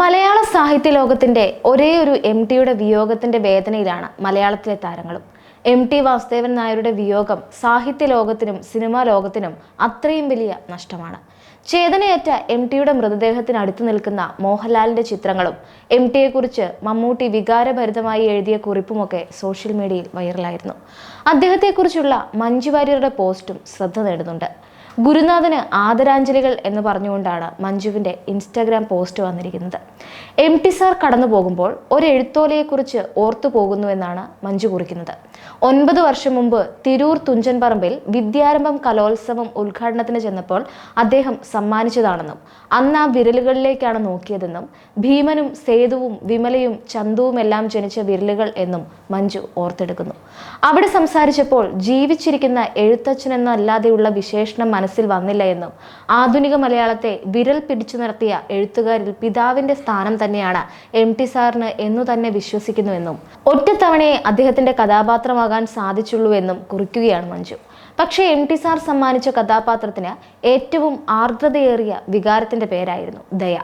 മലയാള സാഹിത്യ ലോകത്തിന്റെ ഒരേ ഒരു എം ടിയുടെ വിയോഗത്തിന്റെ വേദനയിലാണ് മലയാളത്തിലെ താരങ്ങളും. എം ടി വാസുദേവൻ നായരുടെ വിയോഗം സാഹിത്യ ലോകത്തിനും സിനിമാ ലോകത്തിനും അത്രയും വലിയ നഷ്ടമാണ്. ചേതനയേറ്റ എം ടിയുടെ മൃതദേഹത്തിന് അടുത്തു നിൽക്കുന്ന മോഹൻലാലിന്റെ ചിത്രങ്ങളും എം ടിയെക്കുറിച്ച് മമ്മൂട്ടി വികാരഭരിതമായി എഴുതിയ കുറിപ്പുമൊക്കെ സോഷ്യൽ മീഡിയയിൽ വൈറലായിരുന്നു. അദ്ദേഹത്തെക്കുറിച്ചുള്ള മഞ്ജു വാര്യരുടെ പോസ്റ്റും ശ്രദ്ധ നേടുന്നുണ്ട്. ഗുരുനാഥന് ആദരാഞ്ജലികൾ എന്ന് പറഞ്ഞുകൊണ്ടാണ് മഞ്ജുവിന്റെ ഇൻസ്റ്റാഗ്രാം പോസ്റ്റ് വന്നിരിക്കുന്നത്. എം ടി സാർ കടന്നു പോകുമ്പോൾ ഒരു എഴുത്തോലയെക്കുറിച്ച് ഓർത്തു പോകുന്നുവെന്നാണ് മഞ്ജു കുറിക്കുന്നത്. ഒൻപത് വർഷം മുമ്പ് തിരൂർ തുഞ്ചൻപറമ്പിൽ വിദ്യാരംഭം കലോത്സവം ഉദ്ഘാടനത്തിന് ചെന്നപ്പോൾ അദ്ദേഹം സമ്മാനിച്ചതാണെന്നും അന്ന് ആ വിരലുകളിലേക്കാണ് നോക്കിയതെന്നും ഭീമനും സേതുവും വിമലയും ചന്തുവും എല്ലാം ജനിച്ച വിരലുകൾ എന്നും മഞ്ജു ഓർത്തെടുക്കുന്നു. അവിടെ സംസാരിച്ചപ്പോൾ ജീവിച്ചിരിക്കുന്ന എഴുത്തച്ഛൻ എന്നല്ലാതെയുള്ള വിശേഷണം മനസ്സിൽ വന്നില്ല എന്നും. ആധുനിക മലയാളത്തെ വിരൽ പിടിച്ചു നടത്തിയ എഴുത്തുകാരിൽ പിതാവിന്റെ സ്ഥാനം തന്നെയാണ് എം ടി സാറിന് എന്നു തന്നെ വിശ്വസിക്കുന്നുവെന്നും. ഒറ്റത്തവണയെ അദ്ദേഹത്തിന്റെ കഥാപാത്രമാകാൻ സാധിച്ചുള്ളൂ എന്നും കുറിക്കുകയാണ് മഞ്ജു. പക്ഷേ എം ടി സാർ സമ്മാനിച്ച കഥാപാത്രത്തിന് ഏറ്റവും ആർദ്രതയേറിയ വികാരത്തിന്റെ പേരായിരുന്നു ദയ.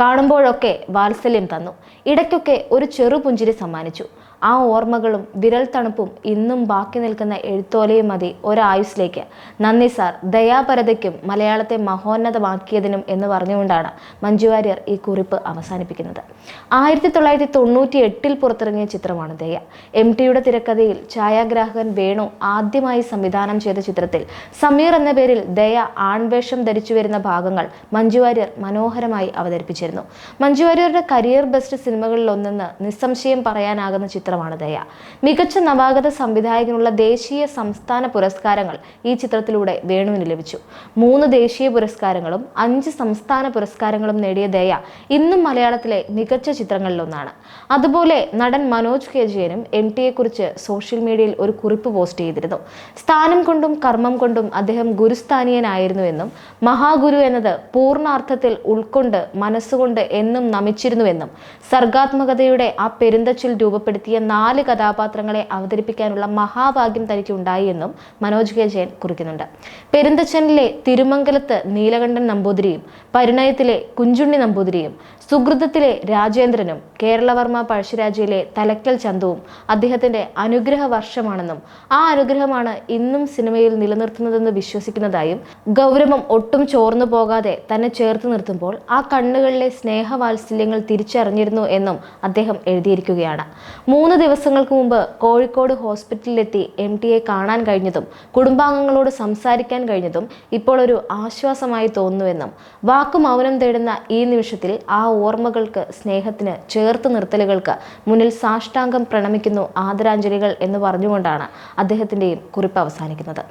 കാണുമ്പോഴൊക്കെ വാത്സല്യം തന്നു. ഇടയ്ക്കൊക്കെ ഒരു ചെറുപുഞ്ചിരി സമ്മാനിച്ചു. ആ ഓർമ്മകളും വിരൽ തണുപ്പും ഇന്നും ബാക്കി നിൽക്കുന്ന എഴുത്തോലയും മതി ഒരായുസിലേക്ക് നന്ദി സാർ. ദയാപരതയ്ക്കും മലയാളത്തെ മഹോന്നതമാക്കിയതിനും എന്ന് പറഞ്ഞുകൊണ്ടാണ് മഞ്ജു വാര്യർ ഈ കുറിപ്പ് അവസാനിപ്പിക്കുന്നത്. ആയിരത്തി തൊള്ളായിരത്തി തൊണ്ണൂറ്റി എട്ടിൽ പുറത്തിറങ്ങിയ ചിത്രമാണ് ദയ. എം ടിയുടെ തിരക്കഥയിൽ ഛായാഗ്രാഹകൻ വേണു ആദ്യമായി സംവിധാനം ചെയ്ത ചിത്രത്തിൽ സമീർ എന്ന പേരിൽ ദയ ആൺവേഷം ധരിച്ചു വരുന്ന ഭാഗങ്ങൾ മഞ്ജു വാര്യർ മനോഹരമായി അവതരിപ്പിച്ചിരുന്നു മഞ്ജു വാര്യരുടെ കരിയർ ബെസ്റ്റ് സിനിമകളിൽ ഒന്നെന്ന് നിസ്സംശയം പറയാനാകുന്ന ചിത്രമാണ് ദയ. മികച്ച നവാഗത സംവിധായകനുള്ള ദേശീയ സംസ്ഥാന പുരസ്കാരങ്ങൾ ഈ ചിത്രത്തിലൂടെ വേണുവിന് ലഭിച്ചു. മൂന്ന് ദേശീയ പുരസ്കാരങ്ങളും അഞ്ച് സംസ്ഥാന പുരസ്കാരങ്ങളും നേടിയ ദയ ഇന്നും മലയാളത്തിലെ മികച്ച ചിത്രങ്ങളിലൊന്നാണ്. അതുപോലെ നടൻ മനോജ് കെ ജയനും എം ടിയെ കുറിച്ച് സോഷ്യൽ മീഡിയയിൽ ഒരു കുറിപ്പ് പോസ്റ്റ് ചെയ്തിരുന്നു. സ്ഥാനം കൊണ്ടും കർമ്മം കൊണ്ടും അദ്ദേഹം ഗുരുസ്ഥാനീയനായിരുന്നുവെന്നും മഹാഗുരു എന്നത് പൂർണാർത്ഥത്തിൽ ഉൾക്കൊണ്ട് മനസ്സുകൊണ്ട് എന്നും നമിച്ചിരുന്നുവെന്നും സർഗാത്മകതയുടെ ആ പെരുന്തച്ചിൽ രൂപപ്പെടുത്തിയ നാല് കഥാപാത്രങ്ങളെ അവതരിപ്പിക്കാനുള്ള മഹാഭാഗ്യം തനിക്ക് ഉണ്ടായി എന്നും മനോജ് കെ. ജയൻ കുറിക്കുന്നുണ്ട്. പെരുന്തച്ചനിലെ തിരുമംഗലത്ത് നീലകണ്ഠൻ നമ്പൂതിരിയും പരിണയത്തിലെ കുഞ്ചുണ്ണി നമ്പൂതിരിയും സുഹൃതത്തിലെ രാജേന്ദ്രനും കേരളവർമ്മ പഴശ്ശിരാജയിലെ തലക്കൽ ചന്തുവും അദ്ദേഹത്തിന്റെ അനുഗ്രഹ വർഷമാണെന്നും ആ അനുഗ്രഹമാണ് ഇന്നും സിനിമയിൽ നിലനിർത്തുന്നതെന്ന് വിശ്വസിക്കുന്നതായും ഗൗരവം ഒട്ടും ചോർന്നു പോകാതെ തന്നെ ചേർത്ത് നിർത്തുമ്പോൾ ആ കണ്ണുകളിലെ സ്നേഹവാത്സല്യങ്ങൾ തിരിച്ചറിഞ്ഞിരുന്നു എന്നും അദ്ദേഹം എഴുതിയിരിക്കുകയാണ്. മൂന്ന് ദിവസങ്ങൾക്ക് മുമ്പ് കോഴിക്കോട് ഹോസ്പിറ്റലിലെത്തി എം ടിയെ കാണാൻ കഴിഞ്ഞതും കുടുംബാംഗങ്ങളോട് സംസാരിക്കാൻ കഴിഞ്ഞതും ഇപ്പോൾ ഒരു ആശ്വാസമായി തോന്നുന്നുവെന്നും വാക്കു മൗനം തേടുന്ന ഈ നിമിഷത്തിൽ ആ ഓർമ്മകൾക്ക് സ്നേഹത്തിന് ചേർത്ത് നിർത്തലുകൾക്ക് മുന്നിൽ സാഷ്ടാംഗം പ്രണമിക്കുന്നു ആദരാഞ്ജലികൾ എന്ന് പറഞ്ഞുകൊണ്ടാണ് അദ്ദേഹത്തിന്റെയും കുറിപ്പ് അവസാനിക്കുന്നത്.